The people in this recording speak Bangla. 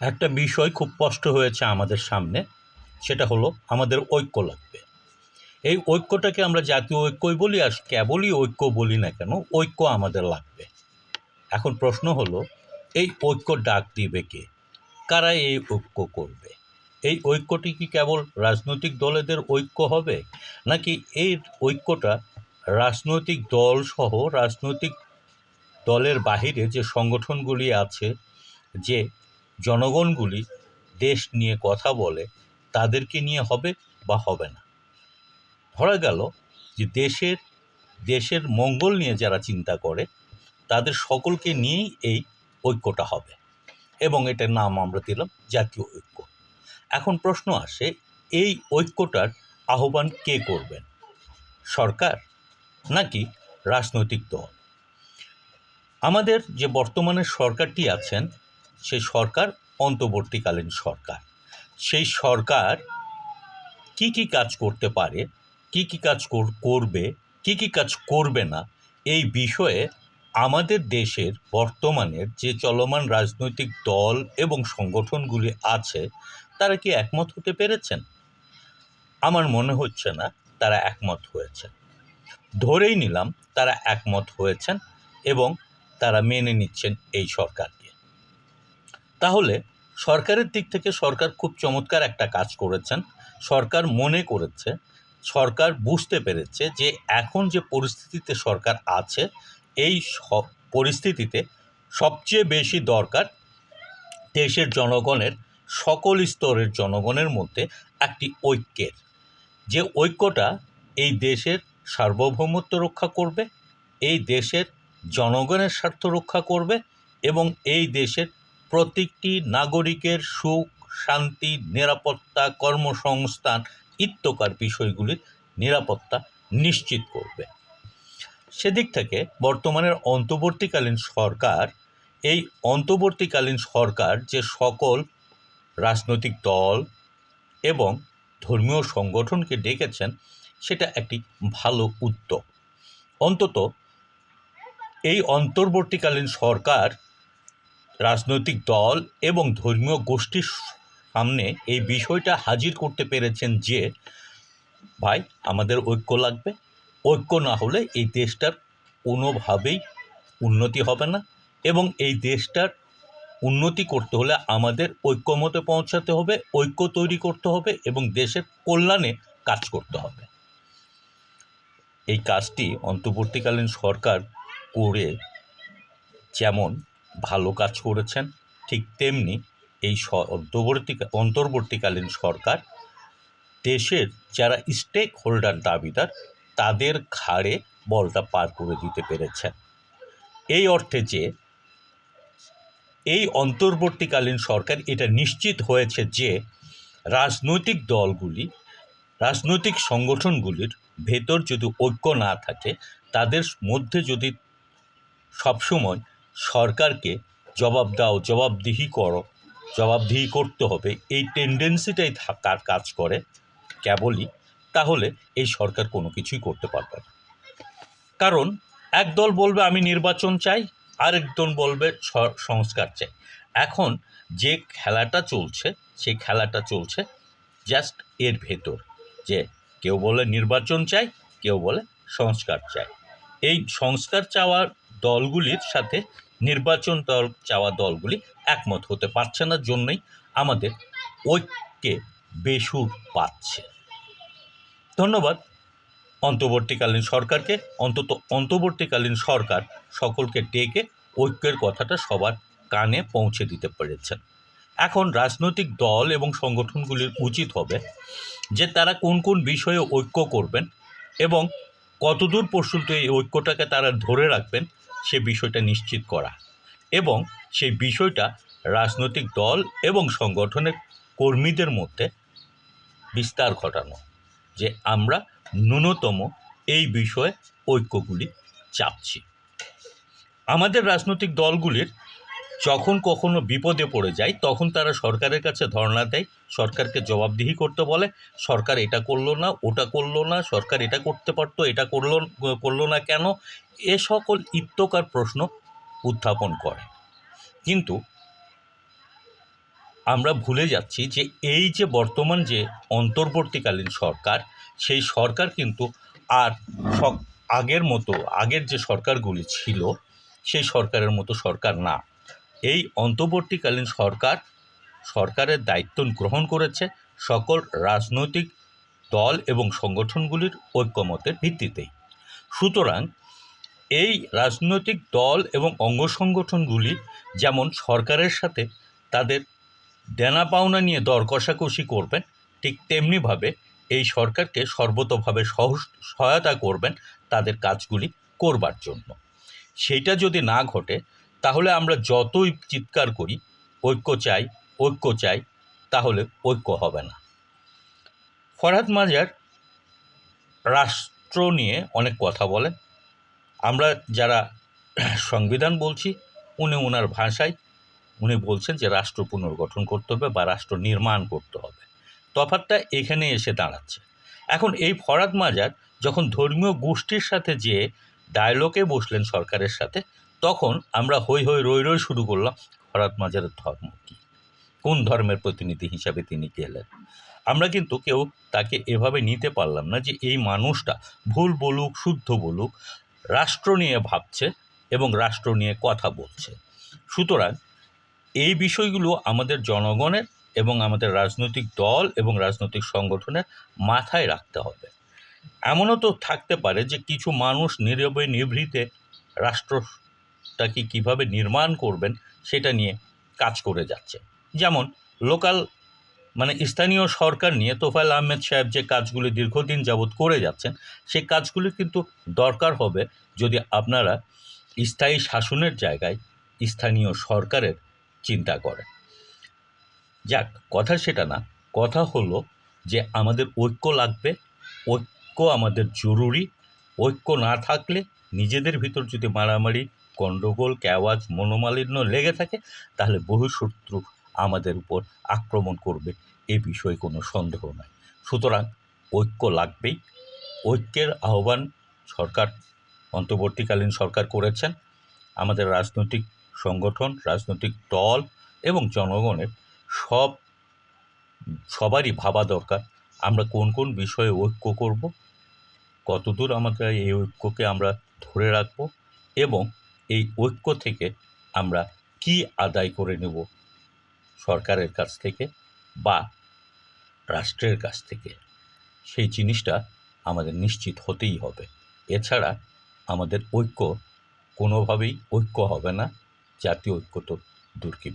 একটা বিষয় খুব স্পষ্ট হয়েছে আমাদের সামনে, সেটা হলো আমাদের ঐক্য লাগবে। এই ঐক্যটাকে আমরা জাতীয় ঐক্যই বলি আর কেবলই ঐক্য বলি না কেন, ঐক্য আমাদের লাগবে। এখন প্রশ্ন হলো, এই ঐক্য ডাক দিবে কে? কারা এই ঐক্য করবে? এই ঐক্যটি কি কেবল রাজনৈতিক দলেদের ঐক্য হবে, নাকি এই ঐক্যটা রাজনৈতিক দল সহ রাজনৈতিক দলের বাহিরে যে সংগঠনগুলি আছে, যে জনগণগুলি দেশ নিয়ে কথা বলে তাদেরকে নিয়ে হবে বা হবে না। ধরা গেল যে দেশের দেশের মঙ্গল নিয়ে যারা চিন্তা করে, তাদের সকলকে নিয়েই এই ঐক্যটা হবে এবং এটার নাম আমরা দিলাম জাতীয় ঐক্য। এখন প্রশ্ন আসে, এই ঐক্যটার আহ্বান কে করবেন? সরকার নাকি রাজনৈতিক দল? আমাদের যে বর্তমানে সরকারটি আছেন সেই সরকার, অন্তর্বর্তীকালীন সরকার। সেই সরকার কি কি কাজ করতে পারে, কি কি কাজ কর- করবে, কি কি কাজ করবে না, এই বিষয়ে আমাদের দেশের বর্তমানের যে চলমান রাজনৈতিক দল এবং সংগঠনগুলি আছে, তারা কি একমত হতে পেরেছেন? আমার মনে হচ্ছে না তারা একমত হয়েছে ধরেই নিলাম তারা একমত হয়েছেন এবং তারা মেনে নিচ্ছেন এই সরকারকে তাহলে সরকারের দিক থেকে সরকার খুব চমৎকার একটা কাজ করেছেন। সরকার মনে করেছে, সরকার বুঝতে পেরেছে যে এখন যে পরিস্থিতিতে সরকার আছে, এই সব পরিস্থিতিতে সবচেয়ে বেশি দরকার দেশের জনগণের, সকল স্তরের জনগণের মধ্যে একটি ঐক্যের। যে ঐক্যটা এই দেশের সার্বভৌমত্ব রক্ষা করবে, এই দেশের জনগণের স্বার্থ রক্ষা করবে এবং এই দেশের প্রত্যেকটি নাগরিকের সুখ, শান্তি, নিরাপত্তা, কর্মসংস্থান ইত্যকার বিষয়গুলির নিরাপত্তা নিশ্চিত করবে। সেদিক থেকে বর্তমানের অন্তর্বর্তীকালীন সরকার, এই অন্তর্বর্তীকালীন সরকার যে সকল রাজনৈতিক দল এবং ধর্মীয় সংগঠনকে ডেকেছেন, সেটা একটি ভালো উদ্যোগ। অন্তত এই অন্তর্বর্তীকালীন সরকার রাজনৈতিক দল এবং ধর্মীয় গোষ্ঠীর সামনে এই বিষয়টা হাজির করতে পেরেছেন যে, ভাই, আমাদের ঐক্য লাগবে। ঐক্য না হলে এই দেশটার কোনোভাবেই উন্নতি হবে না এবং এই দেশটার উন্নতি করতে হলে আমাদের ঐক্যমতে পৌঁছাতে হবে, ঐক্য তৈরি করতে হবে এবং দেশের কল্যাণে কাজ করতে হবে। এই কাজটি অন্তর্বর্তীকালীন সরকার করে যেমন ভালো কাজ করেছেন, ঠিক তেমনি এই স- অন্তর্বর্তী অন্তর্বর্তীকালীন সরকার, দেশের যারা স্টেক হোল্ডার দাবিদার, তাদের ঘাড়ে বলটা পার করে দিতে পেরেছেন। এই অর্থে যে এই অন্তর্বর্তীকালীন সরকার এটা নিশ্চিত হয়েছে যে রাজনৈতিক দলগুলি, রাজনৈতিক সংগঠনগুলির ভেতর যদি ঐক্য না থাকে, তাদের মধ্যে যদি সবসময় সরকারকে জবাব দাও, জবাবদিহি করো, জবাবদিহি করতে হবে। এই টেন্ডেন্সিটাই থাকার কাজ করে? কেবলই তাহলে এই সরকার কোনো কিছুই করতে পারবে না। কারণ এক দল বলবে আমি নির্বাচন চাই আরেক দল বলবে সংস্কার চাই। এখন যে খেলাটা চলছে সেই খেলাটা চলছে জাস্ট এর ভেতর। যে কেউ বলে নির্বাচন চাই, কেউ বলে সংস্কার চাই। এই সংস্কার চাওয়ার দলগুলির সাথে নির্বাচন দল, চাওয়া দলগুলি একমত হতে পারছে না, জন্যই আমাদের ঐক্যে বেসুর পাচ্ছে। ধন্যবাদ। অন্তর্বর্তীকালীন সরকারকে, অন্তত অন্তর্বর্তীকালীন সরকার সকলকে ডেকে ঐক্যের কথাটা সবার কানে পৌঁছে দিতে পেরেছেন। এখন রাজনৈতিক দল এবং সংগঠনগুলির উচিত হবে যে তারা কোন কোন বিষয়ে ঐক্য করবেন এবং কতদূর পর্যন্ত এই ঐক্যটাকে তারা ধরে রাখবেন সে বিষয়টা নিশ্চিত করা এবং সেই বিষয়টা রাজনৈতিক দল এবং সংগঠনের কর্মীদের মধ্যে বিস্তার ঘটানো যে আমরা ন্যূনতম এই বিষয়ে ঐক্যগুলি চাপছি। আমাদের রাজনৈতিক দলগুলির যখন কখনো বিপদে পড়ে যায়, তখন তারা সরকারের কাছে ধর্ণা দেয়, সরকারকে জবাবদিহি করতে বলে, সরকার এটা করল না, ওটা করল না, সরকার এটা করতে পারতো, এটা করল করল না কেন? এ সকল ইত্যকার প্রশ্ন উত্থাপন করে। কিন্তু আমরা ভুলে যাচ্ছি যে এই যে বর্তমান যে অন্তর্বর্তীকালীন সরকার, সেই সরকার কিন্তু আর আগের মতো, আগের যে সরকারগুলি ছিল, সেই সরকারের মতো সরকার না। এই অন্তর্বর্তীকালীন সরকার, সরকারের দায়িত্ব গ্রহণ করেছে সকল রাজনৈতিক দল এবং সংগঠনগুলির ঐক্যমতের ভিত্তিতেই। সুতরাং এই রাজনৈতিক দল এবং অঙ্গ সংগঠনগুলি যেমন সরকারের সাথে তাদের দেনা পাওনা নিয়ে দর কষাকষি করবেন, ঠিক তেমনিভাবে এই সরকারকে সর্বতোভাবে সহ সহায়তা করবেন তাদের কাজগুলি করবার জন্য। সেইটা যদি না ঘটে তাহলে আমরা যতই চিৎকার করি, ঐক্য চাই ঐক্য চাই, তাহলে ঐক্য হবে না। ফরহাদ মাজার রাষ্ট্র নিয়ে অনেক কথা বলেন। আমরা যারা সংবিধান বলছি, উনি ওনার ভাষায় উনি বলছেন যে রাষ্ট্র পুনর্গঠন করতে হবে বা রাষ্ট্র নির্মাণ করতে হবে। তফাৎটা এখানে এসে দাঁড়াচ্ছে। এখন এই ফরাদ মাজার যখন ধর্মীয় গোষ্ঠীর সাথে যে ডায়লগে বসলেন সরকারের সাথে তখন আমরা হই হই রই রই শুরু করলাম ফরাদ মাজারের ধর্ম কী? কোন ধর্মের প্রতিনিধি হিসাবে তিনি গেলেন? আমরা কিন্তু কেউ তাকে এভাবে নিতে পারলাম না যে এই মানুষটা ভুল বলুক, শুদ্ধ বলুক, রাষ্ট্র নিয়ে ভাবছে এবং রাষ্ট্র নিয়ে কথা বলছে। সুতরাং এই বিষয়গুলো আমাদের জনগণের এবং আমাদের রাজনৈতিক দল এবং রাজনৈতিক সংগঠনের মাথায় রাখতে হবে। এমনও তো থাকতে পারে যে কিছু মানুষ নীরবে নিভৃতে রাষ্ট্রটাকে কীভাবে নির্মাণ করবেন সেটা নিয়ে কাজ করে যাচ্ছে। যেমন লোকাল মানে স্থানীয় সরকার নিয়ে তোফায়েল আহমেদ সাহেব যে কাজগুলি দীর্ঘদিন যাবৎ করে যাচ্ছেন সেই কাজগুলি কিন্তু দরকার হবে যদি আপনারা স্থায়ী শাসনের জায়গায় স্থানীয় সরকারের চিন্তা করেন। যাক, কথা সেটা না, কথা হলো যে আমাদের ঐক্য লাগবে, ঐক্য আমাদের জরুরি, ঐক্য না থাকলে নিজেদের ভিতর যদি মারামারি গণ্ডগোল ক্যাওয়াজ মনোমালিন্য লেগে থাকে, তাহলে বহিঃশত্রু আমাদের উপর আক্রমণ করবে, এ বিষয়ে কোনো সন্দেহ নাই। সুতরাং ঐক্য লাগবেই। ঐক্যের আহ্বান সরকার, অন্তর্বর্তীকালীন সরকার করেছেন। আমাদের রাজনৈতিক সংগঠন, রাজনৈতিক দল এবং জনগণের সব, সবারই ভাবা দরকার, আমরা কোন কোন বিষয়ে ঐক্য করব, কতদূর আমাদের এই ঐক্যকে আমরা ধরে রাখব এবং এই ঐক্য থেকে আমরা কি আদায় করে নেব সরকারের কাছ থেকে বা রাষ্ট্রের কাছ থেকে? সেই জিনিসটা আমাদের নিশ্চিত হতেই হবে। এছাড়া আমাদের ঐক্য কোনোভাবেই ঐক্য হবে না। জাতীয় ঐক্য তো দূর কি